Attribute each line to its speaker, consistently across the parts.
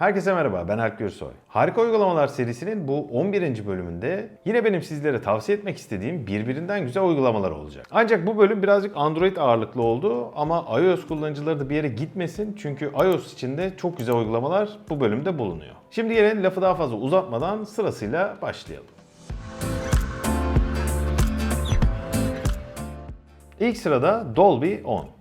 Speaker 1: Herkese merhaba, ben Alp Gürsoy. Harika Uygulamalar serisinin bu 11. bölümünde yine benim sizlere tavsiye etmek istediğim birbirinden güzel uygulamalar olacak. Ancak bu bölüm birazcık Android ağırlıklı oldu ama iOS kullanıcıları da bir yere gitmesin çünkü iOS içinde çok güzel uygulamalar bu bölümde bulunuyor. Şimdi gelin lafı daha fazla uzatmadan sırasıyla başlayalım. İlk sırada Dolby 10.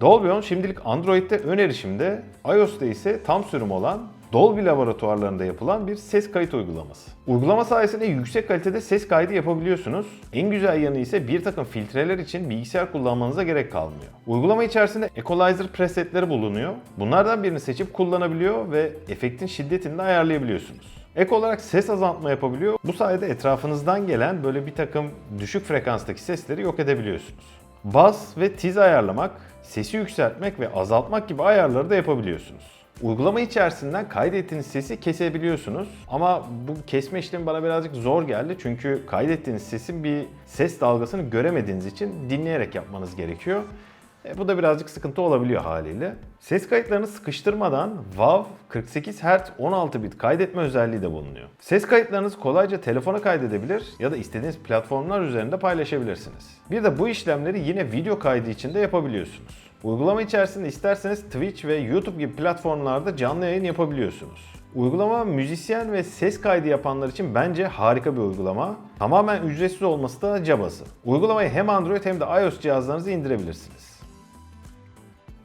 Speaker 1: Dolbyon şimdilik Android'de ön erişimde, iOS'ta ise tam sürüm olan Dolby laboratuvarlarında yapılan bir ses kayıt uygulaması. Uygulama sayesinde yüksek kalitede ses kaydı yapabiliyorsunuz. En güzel yanı ise bir takım filtreler için bilgisayar kullanmanıza gerek kalmıyor. Uygulama içerisinde equalizer presetleri bulunuyor. Bunlardan birini seçip kullanabiliyor ve efektin şiddetini de ayarlayabiliyorsunuz. Ek olarak ses azaltma yapabiliyor. Bu sayede etrafınızdan gelen böyle bir takım düşük frekanstaki sesleri yok edebiliyorsunuz. Bas ve tiz ayarlamak, sesi yükseltmek ve azaltmak gibi ayarları da yapabiliyorsunuz. Uygulama içerisinden kaydettiğiniz sesi kesebiliyorsunuz ama bu kesme işlemi bana birazcık zor geldi çünkü kaydettiğiniz sesin bir ses dalgasını göremediğiniz için dinleyerek yapmanız gerekiyor. E, bu da birazcık sıkıntı olabiliyor haliyle. Ses kayıtlarını sıkıştırmadan WAV 48 Hz 16 bit kaydetme özelliği de bulunuyor. Ses kayıtlarınızı kolayca telefona kaydedebilir ya da istediğiniz platformlar üzerinde paylaşabilirsiniz. Bir de bu işlemleri yine video kaydı için de yapabiliyorsunuz. Uygulama içerisinde isterseniz Twitch ve YouTube gibi platformlarda canlı yayın yapabiliyorsunuz. Uygulama müzisyen ve ses kaydı yapanlar için bence harika bir uygulama. Tamamen ücretsiz olması da cabası. Uygulamayı hem Android hem de iOS cihazlarınıza indirebilirsiniz.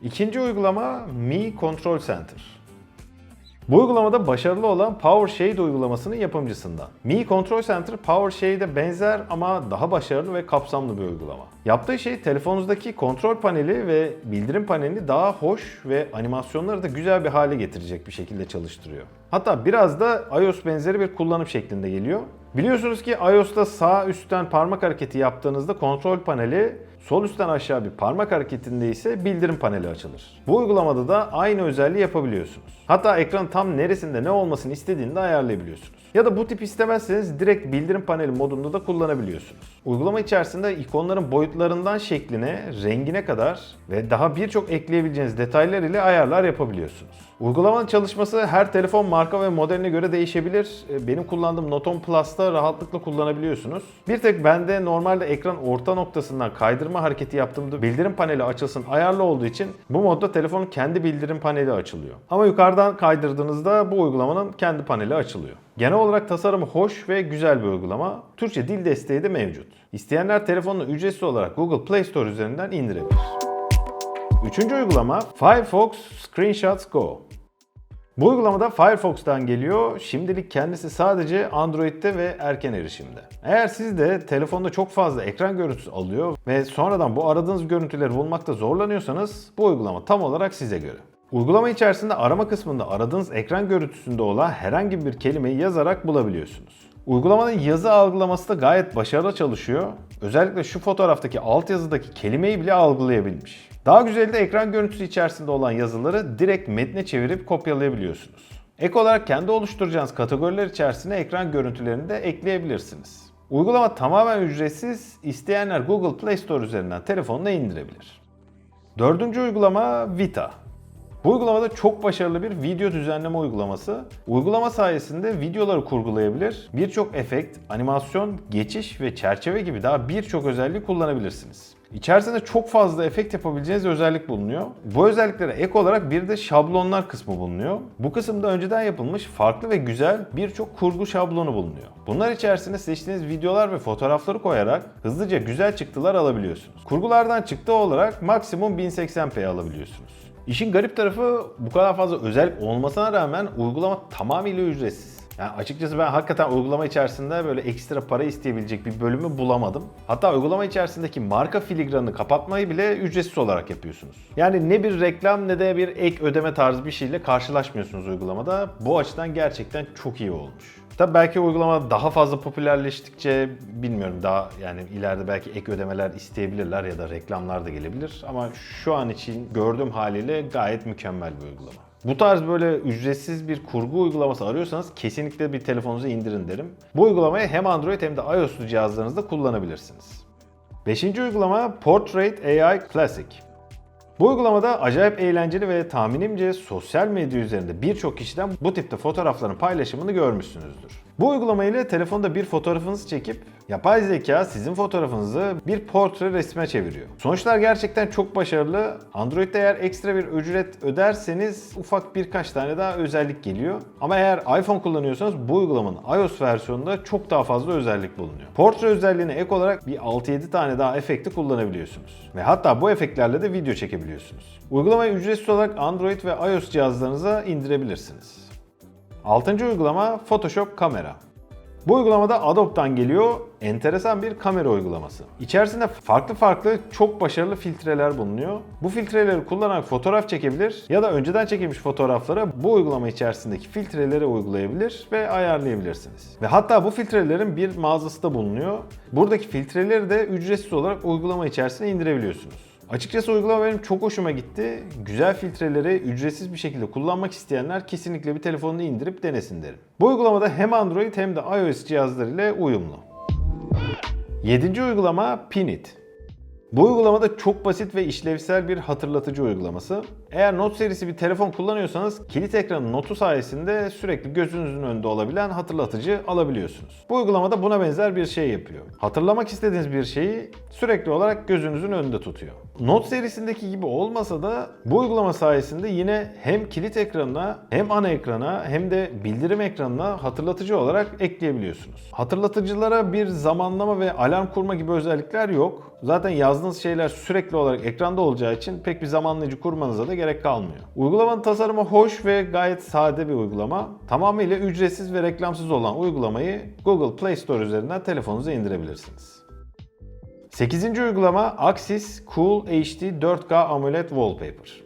Speaker 1: İkinci uygulama Mi Control Center. Bu uygulamada başarılı olan PowerShade uygulamasının yapımcısından. Mi Control Center PowerShade'e benzer ama daha başarılı ve kapsamlı bir uygulama. Yaptığı şey telefonunuzdaki kontrol paneli ve bildirim panelini daha hoş ve animasyonları da güzel bir hale getirecek bir şekilde çalıştırıyor. Hatta biraz da iOS benzeri bir kullanım şeklinde geliyor. Biliyorsunuz ki iOS'ta sağ üstten parmak hareketi yaptığınızda kontrol paneli, sol üstten aşağı bir parmak hareketinde ise bildirim paneli açılır. Bu uygulamada da aynı özelliği yapabiliyorsunuz. Hatta ekran tam neresinde ne olmasını istediğini de ayarlayabiliyorsunuz. Ya da bu tip istemezseniz direkt bildirim paneli modunda da kullanabiliyorsunuz. Uygulama içerisinde ikonların boyutlarından şekline, rengine kadar ve daha birçok ekleyebileceğiniz detaylar ile ayarlar yapabiliyorsunuz. Uygulamanın çalışması her telefon marka ve modeline göre değişebilir. E, Benim kullandığım Noton Plus'ta rahatlıkla kullanabiliyorsunuz. Bir tek bende normalde ekran orta noktasından kaydırma hareketi yaptığımda bildirim paneli açılsın ayarlı olduğu için bu modda telefonun kendi bildirim paneli açılıyor. Ama yukarıdan kaydırdığınızda bu uygulamanın kendi paneli açılıyor. Genel olarak tasarımı hoş ve güzel bir uygulama. Türkçe dil desteği de mevcut. İsteyenler telefonunu ücretsiz olarak Google Play Store üzerinden indirebilir. Üçüncü uygulama Firefox Screenshots Go. Bu uygulamada Firefox'tan geliyor. Şimdilik kendisi sadece Android'de ve erken erişimde. Eğer siz de telefonda çok fazla ekran görüntüsü alıyor ve sonradan bu aradığınız görüntüleri bulmakta zorlanıyorsanız bu uygulama tam olarak size göre. Uygulama içerisinde arama kısmında aradığınız ekran görüntüsünde olan herhangi bir kelimeyi yazarak bulabiliyorsunuz. Uygulamanın yazı algılaması da gayet başarılı çalışıyor. Özellikle şu fotoğraftaki altyazıdaki kelimeyi bile algılayabilmiş. Daha güzeli de ekran görüntüsü içerisinde olan yazıları direkt metne çevirip kopyalayabiliyorsunuz. Ek olarak kendi oluşturacağınız kategoriler içerisine ekran görüntülerini de ekleyebilirsiniz. Uygulama tamamen ücretsiz, isteyenler Google Play Store üzerinden telefonuna indirebilir. Dördüncü uygulama Vita. Bu uygulamada çok başarılı bir video düzenleme uygulaması. Uygulama sayesinde videoları kurgulayabilir, birçok efekt, animasyon, geçiş ve çerçeve gibi daha birçok özelliği kullanabilirsiniz. İçerisinde çok fazla efekt yapabileceğiniz özellik bulunuyor. Bu özelliklere ek olarak bir de şablonlar kısmı bulunuyor. Bu kısımda önceden yapılmış farklı ve güzel birçok kurgu şablonu bulunuyor. Bunlar içerisinde seçtiğiniz videolar ve fotoğrafları koyarak hızlıca güzel çıktılar alabiliyorsunuz. Kurgulardan çıktı olarak maksimum 1080p alabiliyorsunuz. İşin garip tarafı bu kadar fazla özellik olmasına rağmen uygulama tamamıyla ücretsiz. Yani açıkçası ben hakikaten uygulama içerisinde böyle ekstra para isteyebilecek bir bölümü bulamadım. Hatta uygulama içerisindeki marka filigranını kapatmayı bile ücretsiz olarak yapıyorsunuz. Yani ne bir reklam ne de bir ek ödeme tarzı bir şeyle karşılaşmıyorsunuz uygulamada. Bu açıdan gerçekten çok iyi olmuş. Tabi belki uygulama daha fazla popülerleştikçe bilmiyorum daha yani ileride belki ek ödemeler isteyebilirler ya da reklamlar da gelebilir ama şu an için gördüğüm haliyle gayet mükemmel bir uygulama. Bu tarz böyle ücretsiz bir kurgu uygulaması arıyorsanız kesinlikle bir telefonunuza indirin derim. Bu uygulamayı hem Android hem de iOS'lu cihazlarınızda kullanabilirsiniz. Beşinci uygulama Portrait AI Classic. Bu uygulamada acayip eğlenceli ve tahminimce sosyal medya üzerinde birçok kişiden bu tipte fotoğrafların paylaşımını görmüşsünüzdür. Bu uygulama ile telefonda bir fotoğrafınızı çekip yapay zeka sizin fotoğrafınızı bir portre resme çeviriyor. Sonuçlar gerçekten çok başarılı. Android'de eğer ekstra bir ücret öderseniz ufak birkaç tane daha özellik geliyor. Ama eğer iPhone kullanıyorsanız bu uygulamanın iOS versiyonunda çok daha fazla özellik bulunuyor. Portre özelliğine ek olarak bir 6-7 tane daha efekti kullanabiliyorsunuz. Ve hatta bu efektlerle de video çekebiliyorsunuz. Uygulamayı ücretsiz olarak Android ve iOS cihazlarınıza indirebilirsiniz. Altıncı uygulama Photoshop Kamera. Bu uygulamada Adobe'dan geliyor enteresan bir kamera uygulaması. İçerisinde farklı farklı çok başarılı filtreler bulunuyor. Bu filtreleri kullanarak fotoğraf çekebilir ya da önceden çekilmiş fotoğraflara bu uygulama içerisindeki filtreleri uygulayabilir ve ayarlayabilirsiniz. Ve hatta bu filtrelerin bir mağazası da bulunuyor. Buradaki filtreleri de ücretsiz olarak uygulama içerisine indirebiliyorsunuz. Açıkçası uygulama benim çok hoşuma gitti. Güzel filtreleri ücretsiz bir şekilde kullanmak isteyenler kesinlikle bir telefonunu indirip denesin derim. Bu uygulamada hem Android hem de iOS cihazları ile uyumlu. Yedinci uygulama Pinit. Bu uygulamada çok basit ve işlevsel bir hatırlatıcı uygulaması. Eğer Note serisi bir telefon kullanıyorsanız kilit ekranı notu sayesinde sürekli gözünüzün önünde olabilen hatırlatıcı alabiliyorsunuz. Bu uygulamada buna benzer bir şey yapıyor. Hatırlamak istediğiniz bir şeyi sürekli olarak gözünüzün önünde tutuyor. Note serisindeki gibi olmasa da bu uygulama sayesinde yine hem kilit ekranına hem ana ekrana hem de bildirim ekranına hatırlatıcı olarak ekleyebiliyorsunuz. Hatırlatıcılara bir zamanlama ve alarm kurma gibi özellikler yok. Zaten yazdığınız şeyler sürekli olarak ekranda olacağı için pek bir zamanlayıcı kurmanıza da gerek kalmıyor. Uygulamanın tasarımı hoş ve gayet sade bir uygulama. Tamamıyla ücretsiz ve reklamsız olan uygulamayı Google Play Store üzerinden telefonunuza indirebilirsiniz. 8. uygulama Axis Cool HD 4K AMOLED Wallpaper.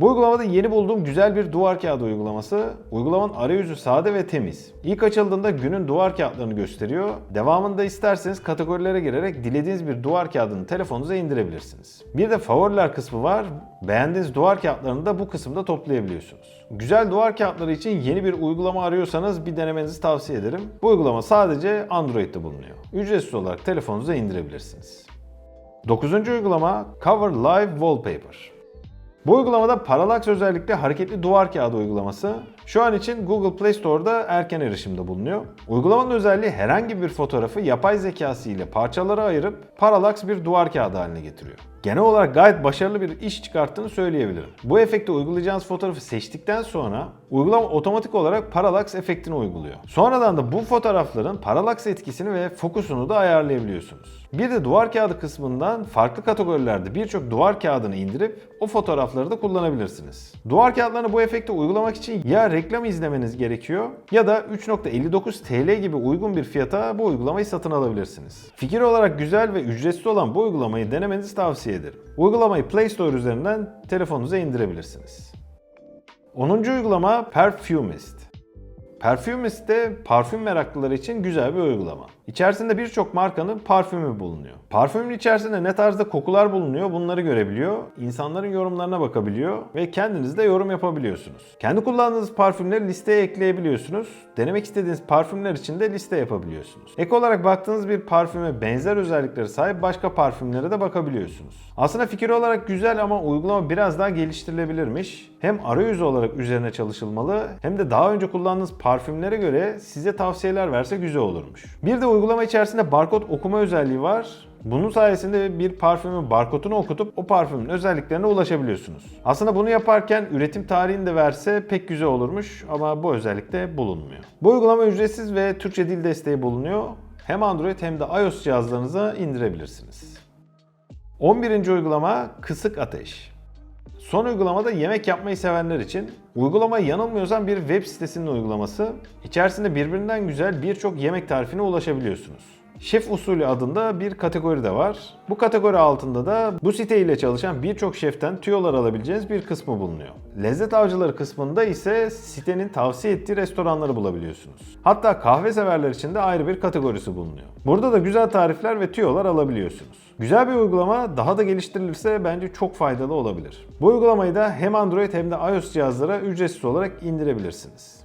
Speaker 1: Bu uygulamada yeni bulduğum güzel bir duvar kağıdı uygulaması. Uygulamanın arayüzü sade ve temiz. İlk açıldığında günün duvar kağıtlarını gösteriyor. Devamında isterseniz kategorilere girerek dilediğiniz bir duvar kağıdını telefonunuza indirebilirsiniz. Bir de favoriler kısmı var. Beğendiğiniz duvar kağıtlarını da bu kısımda toplayabiliyorsunuz. Güzel duvar kağıtları için yeni bir uygulama arıyorsanız bir denemenizi tavsiye ederim. Bu uygulama sadece Android'de bulunuyor. Ücretsiz olarak telefonunuza indirebilirsiniz. 9. uygulama Cover Live Wallpaper. Bu uygulamada Parallax özellikle hareketli duvar kağıdı uygulaması. Şu an için Google Play Store'da erken erişimde bulunuyor. Uygulamanın özelliği herhangi bir fotoğrafı yapay zekası ile parçalara ayırıp Parallax bir duvar kağıdı haline getiriyor. Genel olarak gayet başarılı bir iş çıkarttığını söyleyebilirim. Bu efekti uygulayacağınız fotoğrafı seçtikten sonra uygulama otomatik olarak Parallax efektini uyguluyor. Sonradan da bu fotoğrafların Parallax etkisini ve fokusunu da ayarlayabiliyorsunuz. Bir de duvar kağıdı kısmından farklı kategorilerde birçok duvar kağıdını indirip o fotoğrafları da kullanabilirsiniz. Duvar kağıtlarını bu efekte uygulamak için ya reklam izlemeniz gerekiyor ya da 3.59 TL gibi uygun bir fiyata bu uygulamayı satın alabilirsiniz. Fikir olarak güzel ve ücretsiz olan bu uygulamayı denemenizi tavsiye ederim. Uygulamayı Play Store üzerinden telefonunuza indirebilirsiniz. 10. uygulama Perfumist. Perfumist de parfüm meraklıları için güzel bir uygulama. İçerisinde birçok markanın parfümü bulunuyor. Parfümün içerisinde ne tarzda kokular bulunuyor bunları görebiliyor, insanların yorumlarına bakabiliyor ve kendiniz de yorum yapabiliyorsunuz. Kendi kullandığınız parfümleri listeye ekleyebiliyorsunuz. Denemek istediğiniz parfümler için de liste yapabiliyorsunuz. Ek olarak baktığınız bir parfüme benzer özellikleri sahip başka parfümlere de bakabiliyorsunuz. Aslında fikir olarak güzel ama uygulama biraz daha geliştirilebilirmiş. Hem arayüzü olarak üzerine çalışılmalı hem de daha önce kullandığınız parfümlere göre size tavsiyeler verse güzel olurmuş. Bir de uygulama içerisinde barkod okuma özelliği var. Bunun sayesinde bir parfümün barkodunu okutup o parfümün özelliklerine ulaşabiliyorsunuz. Aslında bunu yaparken üretim tarihini de verse pek güzel olurmuş ama bu özellik de bulunmuyor. Bu uygulama ücretsiz ve Türkçe dil desteği bulunuyor. Hem Android hem de iOS cihazlarınıza indirebilirsiniz. 11. uygulama Kısık Ateş. Son uygulamada yemek yapmayı sevenler için uygulama yanılmıyorsam bir web sitesinin uygulaması. İçerisinde birbirinden güzel birçok yemek tarifine ulaşabiliyorsunuz. Şef usulü adında bir kategori de var. Bu kategori altında da bu site ile çalışan birçok şeften tüyolar alabileceğiniz bir kısmı bulunuyor. Lezzet avcıları kısmında ise sitenin tavsiye ettiği restoranları bulabiliyorsunuz. Hatta kahve severler için de ayrı bir kategorisi bulunuyor. Burada da güzel tarifler ve tüyolar alabiliyorsunuz. Güzel bir uygulama daha da geliştirilirse bence çok faydalı olabilir. Bu uygulamayı da hem Android hem de iOS cihazlara ücretsiz olarak indirebilirsiniz.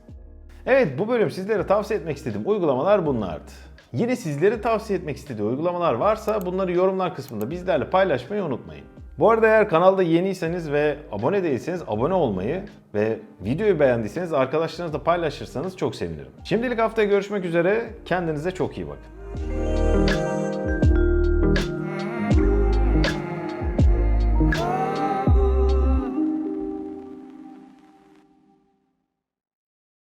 Speaker 1: Evet bu bölüm sizlere tavsiye etmek istediğim uygulamalar bunlardı. Yine sizlere tavsiye etmek istediği uygulamalar varsa bunları yorumlar kısmında bizlerle paylaşmayı unutmayın. Bu arada eğer kanalda yeniyseniz ve abone değilseniz abone olmayı ve videoyu beğendiyseniz arkadaşlarınızla paylaşırsanız çok sevinirim. Şimdilik haftaya görüşmek üzere. Kendinize çok iyi bakın.